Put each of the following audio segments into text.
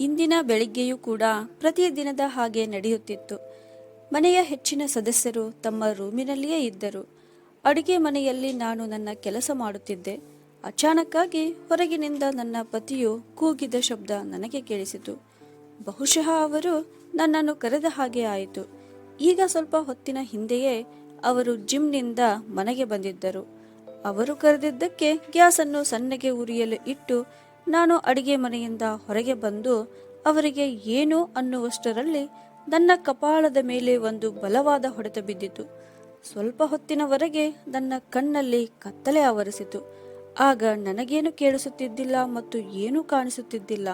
ಇಂದಿನ ಬೆಳಿಗ್ಗೆಯೂ ಕೂಡ ಪ್ರತಿದಿನದ ಹಾಗೆ ನಡೆಯುತ್ತಿತ್ತು. ಮನೆಯ ಹೆಚ್ಚಿನ ಸದಸ್ಯರು ತಮ್ಮ ರೂಮಿನಲ್ಲಿಯೇ ಇದ್ದರು. ಅಡುಗೆ ಮನೆಯಲ್ಲಿ ನಾನು ನನ್ನ ಕೆಲಸ ಮಾಡುತ್ತಿದ್ದೆ. ಅಚಾನಕ್ಕಾಗಿ ಹೊರಗಿನಿಂದ ನನ್ನ ಪತಿಯು ಕೂಗಿದ ಶಬ್ದ ನನಗೆ ಕೇಳಿಸಿತು. ಬಹುಶಃ ಅವರು ನನ್ನನ್ನು ಕರೆದ ಹಾಗೆ ಆಯಿತು. ಈಗ ಸ್ವಲ್ಪ ಹೊತ್ತಿನ ಹಿಂದೆಯೇ ಅವರು ಜಿಮ್ನಿಂದ ಮನೆಗೆ ಬಂದಿದ್ದರು. ಅವರು ಕರೆದಿದ್ದಕ್ಕೆ ಗ್ಯಾಸನ್ನು ಸಣ್ಣಗೆ ಉರಿಯಲು ಇಟ್ಟು ನಾನು ಅಡಿಗೆ ಮನೆಯಿಂದ ಹೊರಗೆ ಬಂದು ಅವರಿಗೆ ಏನು ಅನ್ನುವಷ್ಟರಲ್ಲಿ ನನ್ನ ಕಪಾಳದ ಮೇಲೆ ಒಂದು ಬಲವಾದ ಹೊಡೆತ ಬಿದ್ದಿತು. ಸ್ವಲ್ಪ ಹೊತ್ತಿನವರೆಗೆ ನನ್ನ ಕಣ್ಣಲ್ಲಿ ಕತ್ತಲೆ ಆವರಿಸಿತು. ಆಗ ನನಗೇನು ಕೇಳಿಸುತ್ತಿದ್ದಿಲ್ಲ ಮತ್ತು ಏನೂ ಕಾಣಿಸುತ್ತಿದ್ದಿಲ್ಲ.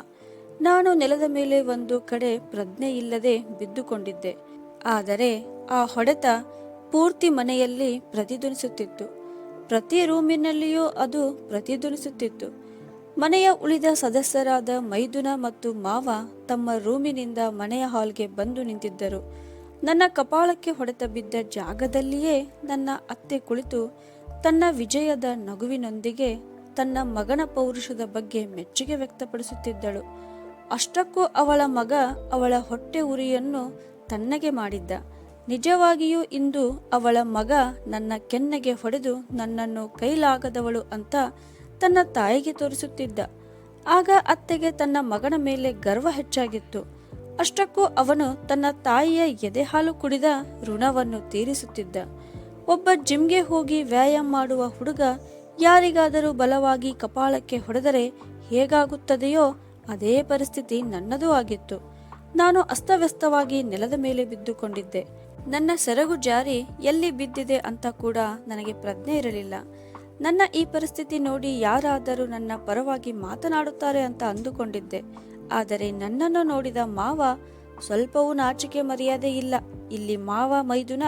ನಾನು ನೆಲದ ಮೇಲೆ ಒಂದು ಕಡೆ ಪ್ರಜ್ಞೆ ಇಲ್ಲದೆ ಬಿದ್ದುಕೊಂಡಿದ್ದೆ. ಆದರೆ ಆ ಹೊಡೆತ ಪೂರ್ತಿ ಮನೆಯಲ್ಲಿ ಪ್ರತಿಧ್ವನಿಸುತ್ತಿತ್ತು. ಪ್ರತಿ ರೂಮಿನಲ್ಲಿಯೂ ಅದು ಪ್ರತಿಧ್ವನಿಸುತ್ತಿತ್ತು. ಮನೆಯ ಉಳಿದ ಸದಸ್ಯರಾದ ಮೈದುನ ಮತ್ತು ಮಾವ ತಮ್ಮ ರೂಮಿನಿಂದ ಮನೆಯ ಹಾಲ್ಗೆ ಬಂದು ನಿಂತಿದ್ದರು. ನನ್ನ ಕಪಾಳಕ್ಕೆ ಹೊಡೆತ ಬಿದ್ದ ಜಾಗದಲ್ಲಿಯೇ ನನ್ನ ಅತ್ತೆ ಕುಳಿತು ತನ್ನ ವಿಜಯದ ನಗುವಿನೊಂದಿಗೆ ತನ್ನ ಮಗನ ಪೌರುಷದ ಬಗ್ಗೆ ಮೆಚ್ಚುಗೆ ವ್ಯಕ್ತಪಡಿಸುತ್ತಿದ್ದಳು. ಅಷ್ಟಕ್ಕೂ ಅವಳ ಮಗ ಅವಳ ಹೊಟ್ಟೆ ಉರಿಯನ್ನು ತನ್ನಗೆ ಮಾಡಿದ್ದ. ನಿಜವಾಗಿಯೂ ಇಂದು ಅವಳ ಮಗ ನನ್ನ ಕೆನ್ನೆಗೆ ಹೊಡೆದು ನನ್ನನ್ನು ಕೈಲಾಗದವಳು ಅಂತ ತನ್ನ ತಾಯಿಗೆ ತೋರಿಸುತ್ತಿದ್ದ. ಆಗ ಅತ್ತೆಗೆ ತನ್ನ ಮಗನ ಮೇಲೆ ಗರ್ವ ಹೆಚ್ಚಾಗಿತ್ತು. ಅಷ್ಟಕ್ಕೂ ಅವನು ತನ್ನ ತಾಯಿಯ ಎದೆ ಹಾಲು ಕುಡಿದ ಋಣವನ್ನು ತೀರಿಸುತ್ತಿದ್ದ. ಒಬ್ಬ ಜಿಮ್ಗೆ ಹೋಗಿ ವ್ಯಾಯಾಮ ಮಾಡುವ ಹುಡುಗ ಯಾರಿಗಾದರೂ ಬಲವಾಗಿ ಕಪಾಳಕ್ಕೆ ಹೊಡೆದರೆ ಹೇಗಾಗುತ್ತದೆಯೋ ಅದೇ ಪರಿಸ್ಥಿತಿ ನನ್ನದೂ ಆಗಿತ್ತು. ನಾನು ಅಸ್ತವ್ಯಸ್ತವಾಗಿ ನೆಲದ ಮೇಲೆ ಬಿದ್ದುಕೊಂಡಿದ್ದೆ. ನನ್ನ ಸೆರಗು ಜಾರಿ ಎಲ್ಲಿ ಬಿದ್ದಿದೆ ಅಂತ ಕೂಡ ನನಗೆ ಪ್ರಜ್ಞೆ ಇರಲಿಲ್ಲ. ನನ್ನ ಈ ಪರಿಸ್ಥಿತಿ ನೋಡಿ ಯಾರಾದರೂ ನನ್ನ ಪರವಾಗಿ ಮಾತನಾಡುತ್ತಾರೆ ಅಂತ ಅಂದುಕೊಂಡಿದ್ದೆ. ಆದರೆ ನನ್ನನ್ನು ನೋಡಿದ ಮಾವ, ಸ್ವಲ್ಪವೂ ನಾಚಿಕೆ ಮರ್ಯಾದೆ ಇಲ್ಲ. ಇಲ್ಲಿ ಮಾವ ಮೈದುನ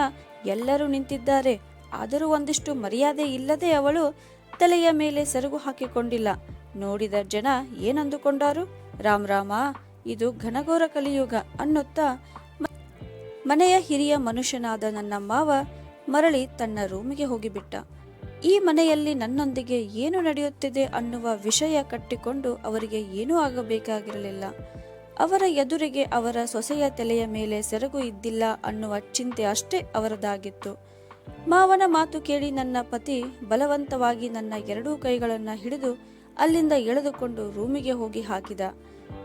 ಎಲ್ಲರೂ ನಿಂತಿದ್ದಾರೆ. ಆದರೂ ಒಂದಿಷ್ಟು ಮರ್ಯಾದೆ ಇಲ್ಲದೆ ಅವಳು ತಲೆಯ ಮೇಲೆ ಸೆರಗು ಹಾಕಿಕೊಂಡಿಲ್ಲ. ನೋಡಿದ ಜನ ಏನಂದುಕೊಂಡಾರು, ರಾಮ್ ರಾಮ, ಇದು ಘನಘೋರ ಕಲಿಯುಗ ಅನ್ನುತ್ತಾ ಮನೆಯ ಹಿರಿಯ ಮನುಷ್ಯನಾದ ನನ್ನ ಮಾವ ಮರಳಿ ತನ್ನ ರೂಮಿಗೆ ಹೋಗಿಬಿಟ್ಟ. ಈ ಮನೆಯಲ್ಲಿ ನನ್ನೊಂದಿಗೆ ಏನು ನಡೆಯುತ್ತಿದೆ ಅನ್ನುವ ವಿಷಯ ಕಟ್ಟಿಕೊಂಡು ಅವರಿಗೆ ಏನೂ ಆಗಬೇಕಾಗಿರಲಿಲ್ಲ. ಅವರ ಎದುರಿಗೆ ಅವರ ಸೊಸೆಯ ತಲೆಯ ಮೇಲೆ ಸೆರಗು ಇದ್ದಿಲ್ಲ ಅನ್ನುವ ಚಿಂತೆ ಅಷ್ಟೇ ಅವರದಾಗಿತ್ತು. ಮಾವನ ಮಾತು ಕೇಳಿ ನನ್ನ ಪತಿ ಬಲವಂತವಾಗಿ ನನ್ನ ಎರಡೂ ಕೈಗಳನ್ನು ಹಿಡಿದು ಅಲ್ಲಿಂದ ಎಳೆದುಕೊಂಡು ರೂಮಿಗೆ ಹೋಗಿ ಹಾಕಿದ.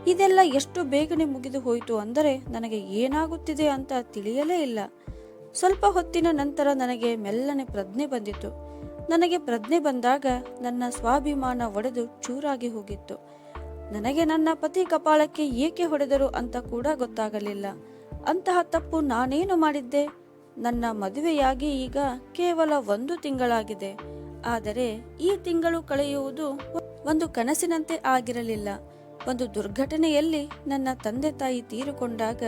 ಇದೆಲ್ಲ ಎಷ್ಟು ಬೇಗನೆ ಮುಗಿದು ಹೋಯಿತು ಅಂದರೆ ನನಗೆ ಏನಾಗುತ್ತಿದೆ ಅಂತ ತಿಳಿಯಲೇ ಇಲ್ಲ. ಸ್ವಲ್ಪ ಹೊತ್ತಿನ ನಂತರ ನನಗೆ ಮೆಲ್ಲನೆ ಪ್ರಜ್ಞೆ ಬಂದಿತು ನನಗೆ ಪ್ರಜ್ಞೆ ಬಂದಾಗ ನನ್ನ ಸ್ವಾಭಿಮಾನ ಒಡೆದು ಚೂರಾಗಿ ಹೋಗಿತ್ತು. ನನಗೆ ನನ್ನ ಪತಿ ಕಪಾಳಕ್ಕೆ ಏಕೆ ಹೊಡೆದರು ಅಂತ ಕೂಡ ಗೊತ್ತಾಗಲಿಲ್ಲ. ಅಂತಹ ತಪ್ಪು ನಾನೇನು ಮಾಡಿದ್ದೆ? ನನ್ನ ಮದುವೆಯಾಗಿ ಈಗ ಕೇವಲ ಒಂದು ತಿಂಗಳಾಗಿದೆ. ಆದರೆ ಈ ತಿಂಗಳು ಕಳೆಯುವುದು ಒಂದು ಕನಸಿನಂತೆ ಆಗಿರಲಿಲ್ಲ. ಒಂದು ದುರ್ಘಟನೆಯಲ್ಲಿ ನನ್ನ ತಂದೆ ತಾಯಿ ತೀರಿಕೊಂಡಾಗ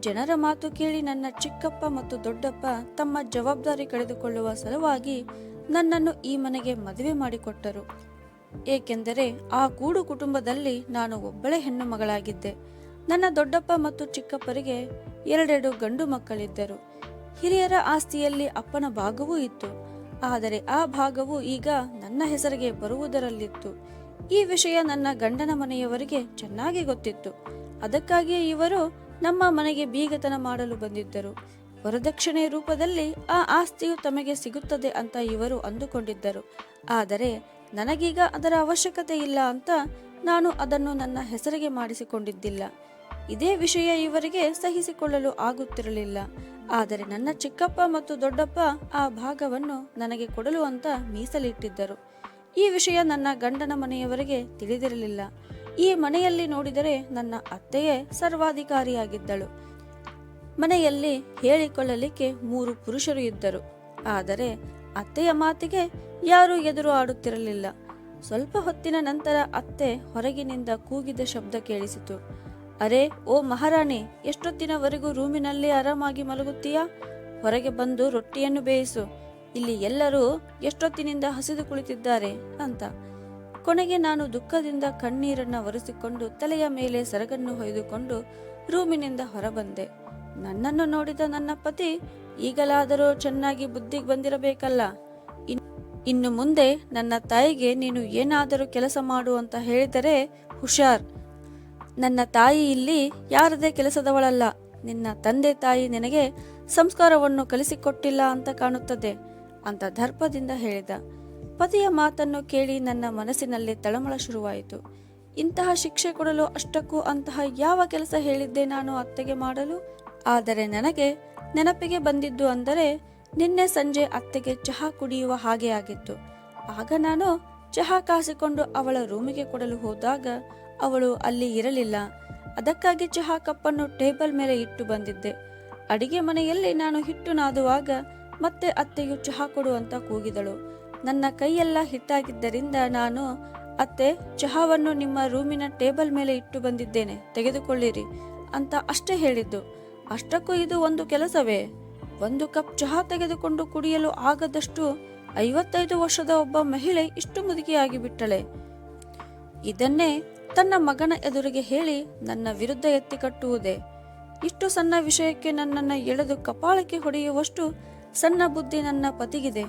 ಜನರ ಮಾತು ಕೇಳಿ ನನ್ನ ಚಿಕ್ಕಪ್ಪ ಮತ್ತು ದೊಡ್ಡಪ್ಪ ತಮ್ಮ ಜವಾಬ್ದಾರಿ ಕಳೆದುಕೊಳ್ಳುವ ಸಲುವಾಗಿ ನನ್ನನ್ನು ಈ ಮನೆಗೆ ಮದುವೆ ಮಾಡಿಕೊಟ್ಟರು. ಏಕೆಂದರೆ ಆ ಕೂಡು ಕುಟುಂಬದಲ್ಲಿ ನಾನು ಒಬ್ಬಳೇ ಹೆಣ್ಣು ಮಗಳಾಗಿದ್ದೆ. ನನ್ನ ದೊಡ್ಡಪ್ಪ ಮತ್ತು ಚಿಕ್ಕಪ್ಪರಿಗೆ ಎರಡೆರಡು ಗಂಡು ಮಕ್ಕಳಿದ್ದರು. ಹಿರಿಯರ ಆಸ್ತಿಯಲ್ಲಿ ಅಪ್ಪನ ಭಾಗವೂ ಇತ್ತು. ಆದರೆ ಆ ಭಾಗವು ಈಗ ನನ್ನ ಹೆಸರಿಗೆ ಬರುವುದರಲ್ಲಿತ್ತು. ಈ ವಿಷಯ ನನ್ನ ಗಂಡನ ಮನೆಯವರಿಗೆ ಚೆನ್ನಾಗಿ ಗೊತ್ತಿತ್ತು. ಅದಕ್ಕಾಗಿಯೇ ಇವರು ನಮ್ಮ ಮನೆಗೆ ಬೀಗತನ ಮಾಡಲು ಬಂದಿದ್ದರು. ವರದಕ್ಷಿಣೆ ರೂಪದಲ್ಲಿ ಆ ಆಸ್ತಿಯು ತಮಗೆ ಸಿಗುತ್ತದೆ ಅಂತ ಇವರು ಅಂದುಕೊಂಡಿದ್ದರು. ಆದರೆ ನನಗೀಗ ಅದರ ಅವಶ್ಯಕತೆ ಇಲ್ಲ ಅಂತ ನಾನು ಅದನ್ನು ನನ್ನ ಹೆಸರಿಗೆ ಮಾಡಿಸಿಕೊಂಡಿದ್ದಿಲ್ಲ. ಇದೇ ವಿಷಯ ಇವರಿಗೆ ಸಹಿಸಿಕೊಳ್ಳಲು ಆಗುತ್ತಿರಲಿಲ್ಲ. ಆದರೆ ನನ್ನ ಚಿಕ್ಕಪ್ಪ ಮತ್ತು ದೊಡ್ಡಪ್ಪ ಆ ಭಾಗವನ್ನು ನನಗೆ ಕೊಡಲು ಅಂತ ಮೀಸಲಿಟ್ಟಿದ್ದರು. ಈ ವಿಷಯ ನನ್ನ ಗಂಡನ ಮನೆಯವರಿಗೆ ತಿಳಿದಿರಲಿಲ್ಲ. ಈ ಮನೆಯಲ್ಲಿ ನೋಡಿದರೆ ನನ್ನ ಅತ್ತೆಯೇ ಸರ್ವಾಧಿಕಾರಿಯಾಗಿದ್ದಳು. ಮನೆಯಲ್ಲಿ ಹೇಳಿಕೊಳ್ಳಲಿಕ್ಕೆ ಮೂರು ಪುರುಷರು ಇದ್ದರು. ಆದರೆ ಅತ್ತೆಯ ಮಾತಿಗೆ ಯಾರೂ ಎದುರು ಆಡುತ್ತಿರಲಿಲ್ಲ. ಸ್ವಲ್ಪ ಹೊತ್ತಿನ ನಂತರ ಅತ್ತೆ ಹೊರಗಿನಿಂದ ಕೂಗಿದ ಶಬ್ದ ಕೇಳಿಸಿತು. ಅರೆ, ಓ ಮಹಾರಾಣಿ, ಎಷ್ಟೊತ್ತಿನವರೆಗೂ ರೂಮಿನಲ್ಲಿ ಆರಾಮಾಗಿ ಮಲಗುತ್ತೀಯಾ? ಹೊರಗೆ ಬಂದು ರೊಟ್ಟಿಯನ್ನು ಬೇಯಿಸು. ಇಲ್ಲಿ ಎಲ್ಲರೂ ಎಷ್ಟೊತ್ತಿನಿಂದ ಹಸಿದು ಕುಳಿತಿದ್ದಾರೆ ಅಂತ. ಕೊನೆಗೆ ನಾನು ದುಃಖದಿಂದ ಕಣ್ಣೀರನ್ನು ಒರೆಸಿಕೊಂಡು ತಲೆಯ ಮೇಲೆ ಸರಗನ್ನು ಹೊಯ್ದುಕೊಂಡು ರೂಮಿನಿಂದ ಹೊರಬಂದೆ. ನನ್ನನ್ನು ನೋಡಿದ ನನ್ನ ಪತಿ ಈಗಲಾದರೂ ಚೆನ್ನಾಗಿ ಬುದ್ಧಿಗೆ ಬಂದಿರಬೇಕಲ್ಲ. ಇನ್- ಇನ್ನು ಮುಂದೆ ನನ್ನ ತಾಯಿಗೆ ನೀನು ಏನಾದರೂ ಕೆಲಸ ಮಾಡು ಅಂತ ಹೇಳಿದರೆ ಹುಷಾರ್. ನನ್ನ ತಾಯಿ ಇಲ್ಲಿ ಯಾರದೇ ಕೆಲಸದವಳಲ್ಲ. ನಿನ್ನ ತಂದೆ ತಾಯಿ ನಿನಗೆ ಸಂಸ್ಕಾರವನ್ನು ಕಲಿಸಿಕೊಟ್ಟಿಲ್ಲ ಅಂತ ಕಾಣುತ್ತದೆ ಅಂತ ದರ್ಪದಿಂದ ಹೇಳಿದ. ಪತಿಯ ಮಾತನ್ನು ಕೇಳಿ ನನ್ನ ಮನಸ್ಸಿನಲ್ಲಿ ತಳಮಳ ಶುರುವಾಯಿತು. ಇಂತಹ ಶಿಕ್ಷೆ ಕೊಡಲು ಅಷ್ಟಕ್ಕೂ ಅಂತಹ ಯಾವ ಕೆಲಸ ಹೇಳಿದ್ದೆ ನಾನು ಅತ್ತೆಗೆ ಮಾಡಲು? ಆದರೆ ನನಗೆ ನೆನಪಿಗೆ ಬಂದಿದ್ದು ಅಂದರೆ ನಿನ್ನೆ ಸಂಜೆ ಅತ್ತೆಗೆ ಚಹಾ ಕುಡಿಯುವ ಹಾಗೆ ಆಗಿತ್ತು. ಆಗ ನಾನು ಚಹಾ ಕಾಸಿಕೊಂಡು ಅವಳ ರೂಮಿಗೆ ಕೊಡಲು ಹೋದಾಗ ಅವಳು ಅಲ್ಲಿ ಇರಲಿಲ್ಲ. ಅದಕ್ಕಾಗಿ ಚಹಾ ಕಪ್ಪನ್ನು ಟೇಬಲ್ ಮೇಲೆ ಇಟ್ಟು ಬಂದಿದ್ದೆ. ಅಡಿಗೆ ಮನೆಯಲ್ಲಿ ನಾನು ಹಿಟ್ಟು ನಾದುವಾಗ ಮತ್ತೆ ಅತ್ತೆಯು ಚಹಾ ಕೊಡು ಅಂತ ಕೂಗಿದಳು. ನನ್ನ ಕೈಯೆಲ್ಲ ಹಿಟ್ಟಾಗಿದ್ದರಿಂದ ನಾನು, ಅತ್ತೆ, ಚಹಾವನ್ನು ನಿಮ್ಮ ರೂಮಿನ ಟೇಬಲ್ ಮೇಲೆ ಇಟ್ಟು ಬಂದಿದ್ದೇನೆ, ತೆಗೆದುಕೊಳ್ಳಿರಿ ಅಂತ ಅಷ್ಟೇ ಹೇಳಿದ್ದು. ಅಷ್ಟಕ್ಕೂ ಇದು ಒಂದು ಕೆಲಸವೇ. ಒಂದು ಕಪ್ ಚಹಾ ತೆಗೆದುಕೊಂಡು ಕುಡಿಯಲು ಆಗದಷ್ಟು ಐವತ್ತೈದು ವರ್ಷದ ಒಬ್ಬ ಮಹಿಳೆ ಇಷ್ಟು ಮುದುಕಿಯಾಗಿ ಬಿಟ್ಟಳೆ ಇದನ್ನೇ ತನ್ನ ಮಗನ ಎದುರಿಗೆ ಹೇಳಿ ನನ್ನ ವಿರುದ್ಧ ಎತ್ತಿ ಕಟ್ಟುವುದೇ. ಇಷ್ಟು ಸಣ್ಣ ವಿಷಯಕ್ಕೆ ನನ್ನನ್ನು ಎಳೆದು ಕಪಾಳಕ್ಕೆ ಹೊಡೆಯುವಷ್ಟು ಸಣ್ಣ ಬುದ್ಧಿ ನನ್ನ ಪತಿಗಿದೆ.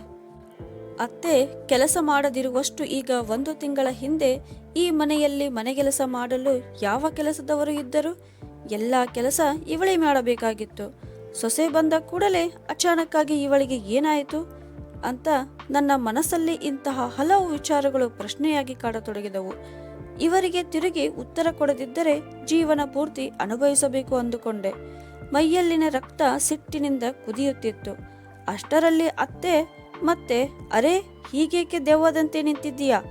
ಅತ್ತೆ ಕೆಲಸ ಮಾಡದಿರುವಷ್ಟು ಈಗ ಒಂದು ತಿಂಗಳ ಹಿಂದೆ ಈ ಮನೆಯಲ್ಲಿ ಮನೆಗೆಲಸ ಮಾಡಲು ಯಾವ ಕೆಲಸದವರು ಇದ್ದರು? ಎಲ್ಲ ಕೆಲಸ ಇವಳೇ ಮಾಡಬೇಕಾಗಿತ್ತು. ಸೊಸೆ ಬಂದ ಕೂಡಲೇ ಅಚಾನಕ್ಕಾಗಿ ಇವಳಿಗೆ ಏನಾಯಿತು ಅಂತ ನನ್ನ ಮನಸ್ಸಲ್ಲಿ ಇಂತಹ ಹಲವು ವಿಚಾರಗಳು ಪ್ರಶ್ನೆಯಾಗಿ ಕಾಡತೊಡಗಿದವು. ಇವರಿಗೆ ತಿರುಗಿ ಉತ್ತರ ಕೊಡದಿದ್ದರೆ ಜೀವನ ಪೂರ್ತಿ ಅನುಭವಿಸಬೇಕು ಅಂದುಕೊಂಡೆ. ಮೈಯಲ್ಲಿನ ರಕ್ತ ಸಿಟ್ಟಿನಿಂದ ಕುದಿಯುತ್ತಿತ್ತು. ಅಷ್ಟರಲ್ಲಿ ಅತ್ತೆ, ಮತ್ತೆ, ಅರೆ, ಹೀಗೇಕೆ ದೆವ್ವದಂತೆ ನಿಂತಿದ್ದೀಯಾ?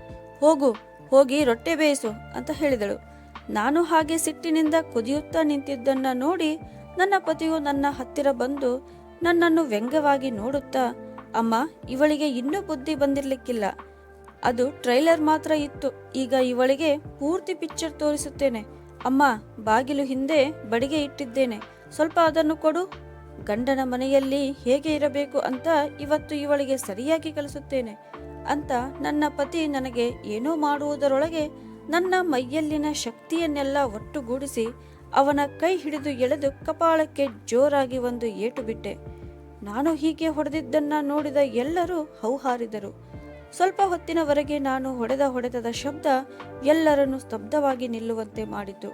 ಹೋಗು, ಹೋಗಿ ರೊಟ್ಟೆ ಬೇಯಿಸು, ಅಂತ ಹೇಳಿದಳು. ನಾನು ಹಾಗೆ ಸಿಟ್ಟಿನಿಂದ ಕುದಿಯುತ್ತಾ ನಿಂತಿದ್ದನ್ನ ನೋಡಿ ನನ್ನ ಪತಿಯು ನನ್ನ ಹತ್ತಿರ ಬಂದು ನನ್ನನ್ನು ವ್ಯಂಗ್ಯವಾಗಿ ನೋಡುತ್ತಾ, ಅಮ್ಮ, ಇವಳಿಗೆ ಇನ್ನೂ ಬುದ್ಧಿ ಬಂದಿರ್ಲಿಕ್ಕಿಲ್ಲ. ಅದು ಟ್ರೈಲರ್ ಮಾತ್ರ ಇತ್ತು. ಈಗ ಇವಳಿಗೆ ಪೂರ್ತಿ ಪಿಕ್ಚರ್ ತೋರಿಸುತ್ತೇನೆ. ಅಮ್ಮ, ಬಾಗಿಲು ಹಿಂದೆ ಬಡಿಗೆ ಇಟ್ಟಿದ್ದೇನೆ. ಸ್ವಲ್ಪ ಅದನ್ನು ಕೊಡು. ಗಂಡನ ಮನೆಯಲ್ಲಿ ಹೇಗೆ ಇರಬೇಕು ಅಂತ ಇವತ್ತು ಇವಳಿಗೆ ಸರಿಯಾಗಿ ಕಲಿಸುತ್ತೇನೆ ಅಂತ ನನ್ನ ಪತಿ ನನಗೆ ಏನೋ ಮಾಡುವುದರೊಳಗೆ ನನ್ನ ಮೈಯಲ್ಲಿನ ಶಕ್ತಿಯನ್ನೆಲ್ಲ ಒಟ್ಟುಗೂಡಿಸಿ ಅವನ ಕೈ ಹಿಡಿದು ಎಳೆದು ಕಪಾಳಕ್ಕೆ ಜೋರಾಗಿ ಒಂದು ಏಟು ಬಿಟ್ಟೆ. ನಾನು ಹೀಗೆ ಹೊಡೆದಿದ್ದನ್ನ ನೋಡಿದ ಎಲ್ಲರೂ ಹೌಹಾರಿದರು. ಸ್ವಲ್ಪ ಹೊತ್ತಿನವರೆಗೆ ನಾನು ಹೊಡೆದ ಹೊಡೆತದ ಶಬ್ದ ಎಲ್ಲರನ್ನು ಸ್ತಬ್ಧವಾಗಿ ನಿಲ್ಲುವಂತೆ ಮಾಡಿತು.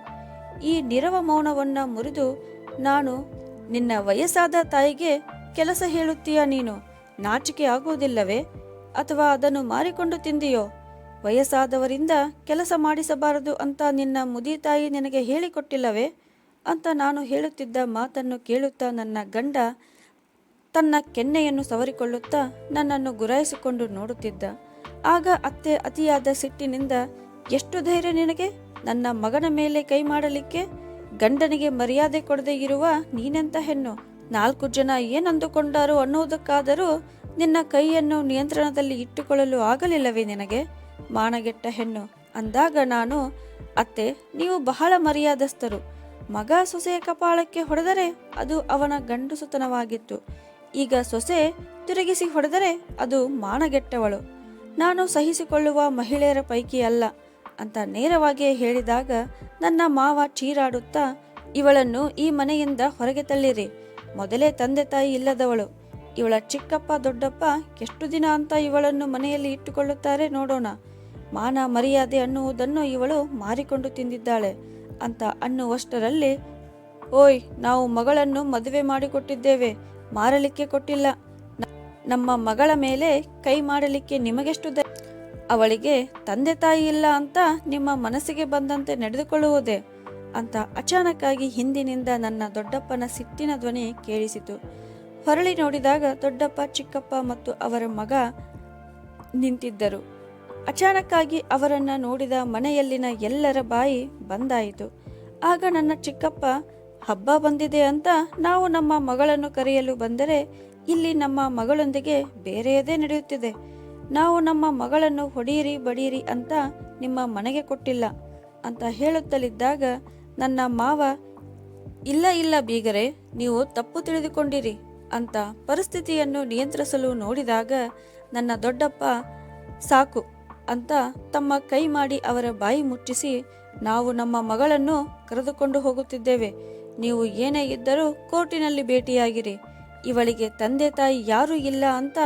ಈ ನಿರವ ಮೌನವನ್ನ ಮುರಿದು ನಾನು, ನಿನ್ನ ವಯಸ್ಸಾದ ತಾಯಿಗೆ ಕೆಲಸ ಹೇಳುತ್ತೀಯ ನೀನು? ನಾಚಿಕೆ ಆಗುವುದಿಲ್ಲವೇ? ಅಥವಾ ಅದನ್ನು ಮಾರಿಕೊಂಡು ತಿಂದಿಯೋ? ವಯಸ್ಸಾದವರಿಂದ ಕೆಲಸ ಮಾಡಿಸಬಾರದು ಅಂತ ನಿನ್ನ ಮುದಿ ತಾಯಿ ನಿನಗೆ ಹೇಳಿಕೊಟ್ಟಿಲ್ಲವೇ? ಅಂತ ನಾನು ಹೇಳುತ್ತಿದ್ದ ಮಾತನ್ನು ಕೇಳುತ್ತಾ ನನ್ನ ಗಂಡ ತನ್ನ ಕೆನ್ನೆಯನ್ನು ಸವರಿಕೊಳ್ಳುತ್ತಾ ನನ್ನನ್ನು ಗುರಾಯಿಸಿಕೊಂಡು ನೋಡುತ್ತಿದ್ದ. ಆಗ ಅತ್ತೆ ಅತಿಯಾದ ಸಿಟ್ಟಿನಿಂದ, ಎಷ್ಟು ಧೈರ್ಯ ನಿನಗೆ? ನನ್ನ ಮಗನ ಮೇಲೆ ಕೈ ಮಾಡಲಿಕ್ಕೆ ಗಂಡನಿಗೆ ಮರ್ಯಾದೆ ಕೊಡದೆ ಇರುವ ನೀನೆಂತ ಹೆಣ್ಣು? ನಾಲ್ಕು ಜನ ಏನಂದುಕೊಂಡಾರು ಅನ್ನುವುದಕ್ಕಾದರೂ ನಿನ್ನ ಕೈಯನ್ನು ನಿಯಂತ್ರಣದಲ್ಲಿ ಇಟ್ಟುಕೊಳ್ಳಲು ಆಗಲಿಲ್ಲವೇ ನಿನಗೆ? ಮಾನಗೆಟ್ಟ ಹೆಣ್ಣು, ಅಂದಾಗ ನಾನು, ಅತ್ತೆ, ನೀವು ಬಹಳ ಮರ್ಯಾದಸ್ಥರು. ಮಗ ಸೊಸೆಯ ಕಪಾಳಕ್ಕೆ ಹೊಡೆದರೆ ಅದು ಅವನ ಗಂಡುಸುತನವಾಗಿತ್ತು ಈಗ ಸೊಸೆ ತಿರುಗಿಸಿ ಹೊಡೆದರೆ ಅದು ಮಾನಗೆಟ್ಟವಳು ನಾನು ಸಹಿಸಿಕೊಳ್ಳುವ ಮಹಿಳೆಯರ ಪೈಕಿ ಅಲ್ಲ, ಅಂತ ನೇರವಾಗಿಯೇ ಹೇಳಿದಾಗ ನನ್ನ ಮಾವ ಚೀರಾಡುತ್ತಾ, ಇವಳನ್ನು ಈ ಮನೆಯಿಂದ ಹೊರಗೆ ತಳ್ಳಿರಿ. ಮೊದಲೇ ತಂದೆ ತಾಯಿ ಇಲ್ಲದವಳು. ಇವಳ ಚಿಕ್ಕಪ್ಪ ದೊಡ್ಡಪ್ಪ ಎಷ್ಟು ದಿನ ಅಂತ ಇವಳನ್ನು ಮನೆಯಲ್ಲಿ ಇಟ್ಟುಕೊಳ್ಳುತ್ತಾರೆ ನೋಡೋಣ. ಮಾನ ಮರ್ಯಾದೆ ಅನ್ನುವುದನ್ನು ಇವಳು ಮಾರಿಕೊಂಡು ತಿಂದಿದ್ದಾಳೆ ಅಂತ ಅನ್ನುವಷ್ಟರಲ್ಲಿ, ಓಯ್, ನಾವು ಮಗಳನ್ನು ಮದುವೆ ಮಾಡಿಕೊಟ್ಟಿದ್ದೇವೆ, ಮಾರಲಿಕ್ಕೆ ಕೊಟ್ಟಿಲ್ಲ. ನಮ್ಮ ಮಗಳ ಮೇಲೆ ಕೈ ಮಾಡಲಿಕ್ಕೆ ನಿಮಗೆಷ್ಟು ಅವಳಿಗೆ, ತಂದೆ ತಾಯಿ ಇಲ್ಲ ಅಂತ ನಿಮ್ಮ ಮನಸ್ಸಿಗೆ ಬಂದಂತೆ ನಡೆದುಕೊಳ್ಳುವುದೇ ಅಂತ ಅಚಾನಕ್ಕಾಗಿ ಹಿಂದಿನಿಂದ ನನ್ನ ದೊಡ್ಡಪ್ಪನ ಸಿಟ್ಟಿನ ಧ್ವನಿ ಕೇಳಿಸಿತು. ಹೊರಳಿ ನೋಡಿದಾಗ ದೊಡ್ಡಪ್ಪ, ಚಿಕ್ಕಪ್ಪ ಮತ್ತು ಅವರ ಮಗ ನಿಂತಿದ್ದರು. ಅಚಾನಕ್ಕಾಗಿ ಅವರನ್ನು ನೋಡಿದ ಮನೆಯಲ್ಲಿನ ಎಲ್ಲರ ಬಾಯಿ ಬಂದಾಯಿತು. ಆಗ ನನ್ನ ಚಿಕ್ಕಪ್ಪ, ಹಬ್ಬ ಬಂದಿದೆ ಅಂತ ನಾವು ನಮ್ಮ ಮಗಳನ್ನು ಕರೆಯಲು ಬಂದರೆ ಇಲ್ಲಿ ನಮ್ಮ ಮಗಳೊಂದಿಗೆ ಬೇರೆಯದೇ ನಡೆಯುತ್ತಿದೆ. ನಾವು ನಮ್ಮ ಮಗಳನ್ನು ಹೊಡೀರಿ ಬಡೀರಿ ಅಂತ ನಿಮ್ಮ ಮನೆಗೆ ಕೊಟ್ಟಿಲ್ಲ ಅಂತ ಹೇಳುತ್ತಲಿದ್ದಾಗ ನನ್ನ ಮಾವ, ಇಲ್ಲ ಇಲ್ಲ ಬೀಗರೆ, ನೀವು ತಪ್ಪು ತಿಳಿದುಕೊಂಡಿರಿ ಅಂತ ಪರಿಸ್ಥಿತಿಯನ್ನು ನಿಯಂತ್ರಿಸಲು ನೋಡಿದಾಗ ನನ್ನ ದೊಡ್ಡಪ್ಪ, ಸಾಕು ಅಂತ ತಮ್ಮ ಕೈ ಮಾಡಿ ಅವರ ಬಾಯಿ ಮುಚ್ಚಿಸಿ, ನಾವು ನಮ್ಮ ಮಗಳನ್ನು ಕರೆದುಕೊಂಡು ಹೋಗುತ್ತಿದ್ದೇವೆ. ನೀವು ಏನೇ ಇದ್ದರೂ ಕೋರ್ಟಿನಲ್ಲಿ ಭೇಟಿಯಾಗಿರಿ. ಇವಳಿಗೆ ತಂದೆ ತಾಯಿ ಯಾರೂ ಇಲ್ಲ ಅಂತ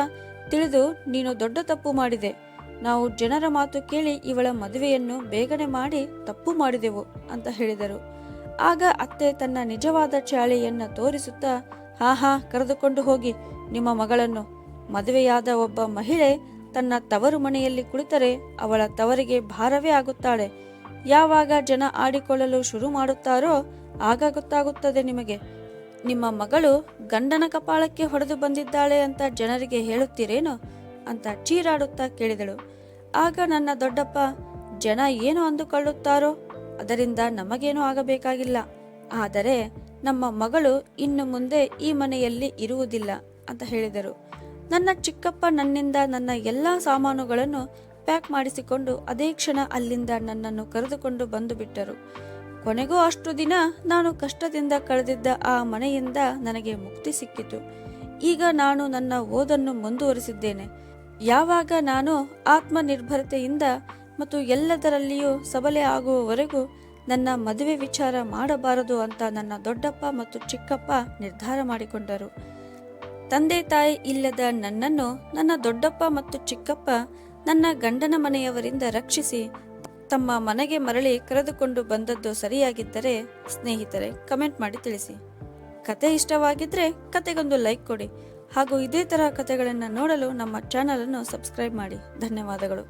ತಿಳಿದು ನೀನು ದೊಡ್ಡ ತಪ್ಪು ಮಾಡಿದೆ. ನಾವು ಜನರ ಮಾತು ಕೇಳಿ ಇವಳ ಮದುವೆಯನ್ನು ಬೇಗನೆ ಮಾಡಿ ತಪ್ಪು ಮಾಡಿದೆವು ಅಂತ ಹೇಳಿದರು. ಆಗ ಅತ್ತೆ ತನ್ನ ನಿಜವಾದ ಚಾಳಿಯನ್ನ ತೋರಿಸುತ್ತಾ ಹಾ ಹಾ ಕರೆದುಕೊಂಡು ಹೋಗಿ ನಿಮ್ಮ ಮಗಳನ್ನು. ಮದುವೆಯಾದ ಒಬ್ಬ ಮಹಿಳೆ ತನ್ನ ತವರು ಮನೆಯಲ್ಲಿ ಕುಳಿತರೆ ಅವಳ ತವರಿಗೆ ಭಾರವೇ ಆಗುತ್ತಾಳೆ. ಯಾವಾಗ ಜನ ಆಡಿಕೊಳ್ಳಲು ಶುರು ಮಾಡುತ್ತಾರೋ ಆಗ ಗೊತ್ತಾಗುತ್ತದೆ ನಿಮಗೆ. ನಿಮ್ಮ ಮಗಳು ಗಂಡನ ಕಪಾಳಕ್ಕೆ ಹೊಡೆದು ಬಂದಿದ್ದಾಳೆ ಅಂತ ಜನರಿಗೆ ಹೇಳುತ್ತೀರೇನು ಅಂತ ಚೀರಾಡುತ್ತಾ ಕೇಳಿದಳು. ಆಗ ನನ್ನ ದೊಡ್ಡಪ್ಪ, ಜನ ಏನು ಅಂದುಕೊಳ್ಳುತ್ತಾರೋ ಅದರಿಂದ ನಮಗೇನೂ ಆಗಬೇಕಾಗಿಲ್ಲ. ಆದರೆ ನಮ್ಮ ಮಗಳು ಇನ್ನು ಮುಂದೆ ಈ ಮನೆಯಲ್ಲಿ ಇರುವುದಿಲ್ಲ ಅಂತ ಹೇಳಿದರು. ನನ್ನ ಚಿಕ್ಕಪ್ಪ ನನ್ನಿಂದ ನನ್ನ ಎಲ್ಲ ಸಾಮಾನುಗಳನ್ನು ಪ್ಯಾಕ್ ಮಾಡಿಸಿಕೊಂಡು ಅದೇ ಕ್ಷಣ ಅಲ್ಲಿಂದ ನನ್ನನ್ನು ಕರೆದುಕೊಂಡು ಬಂದು ಬಿಟ್ಟರು. ಕೊನೆಗೂ ಅಷ್ಟು ದಿನ ನಾನು ಕಷ್ಟದಿಂದ ಕಳೆದಿದ್ದ ಆ ಮನೆಯಿಂದ ನನಗೆ ಮುಕ್ತಿ ಸಿಕ್ಕಿತು. ಈಗ ನಾನು ನನ್ನ ಓದನ್ನು ಮುಂದುವರಿಸಿದ್ದೇನೆ. ಯಾವಾಗ ನಾನು ಆತ್ಮನಿರ್ಭರತೆಯಿಂದ ಮತ್ತು ಎಲ್ಲದರಲ್ಲಿಯೂ ಸಬಲೆ ಆಗುವವರೆಗೂ ನನ್ನ ಮದುವೆ ವಿಚಾರ ಮಾಡಬಾರದು ಅಂತ ನನ್ನ ದೊಡ್ಡಪ್ಪ ಮತ್ತು ಚಿಕ್ಕಪ್ಪ ನಿರ್ಧಾರ ಮಾಡಿಕೊಂಡರು. ತಂದೆ ತಾಯಿ ಇಲ್ಲದ ನನ್ನನ್ನು ನನ್ನ ದೊಡ್ಡಪ್ಪ ಮತ್ತು ಚಿಕ್ಕಪ್ಪ ನನ್ನ ಗಂಡನ ಮನೆಯವರಿಂದ ರಕ್ಷಿಸಿ ತಮ್ಮ ಮನೆಗೆ ಮರಳಿ ಕರೆದುಕೊಂಡು ಬಂದದ್ದು ಸರಿಯಾಗಿದ್ದರೆ ಸ್ನೇಹಿತರೆ, ಕಮೆಂಟ್ ಮಾಡಿ ತಿಳಿಸಿ. ಕತೆ ಇಷ್ಟವಾಗಿದ್ದರೆ ಕತೆಗೊಂದು ಲೈಕ್ ಕೊಡಿ ಹಾಗೂ ಇದೇ ಥರ ಕತೆಗಳನ್ನು ನೋಡಲು ನಮ್ಮ ಚಾನಲನ್ನು ಸಬ್ಸ್ಕ್ರೈಬ್ ಮಾಡಿ. ಧನ್ಯವಾದಗಳು.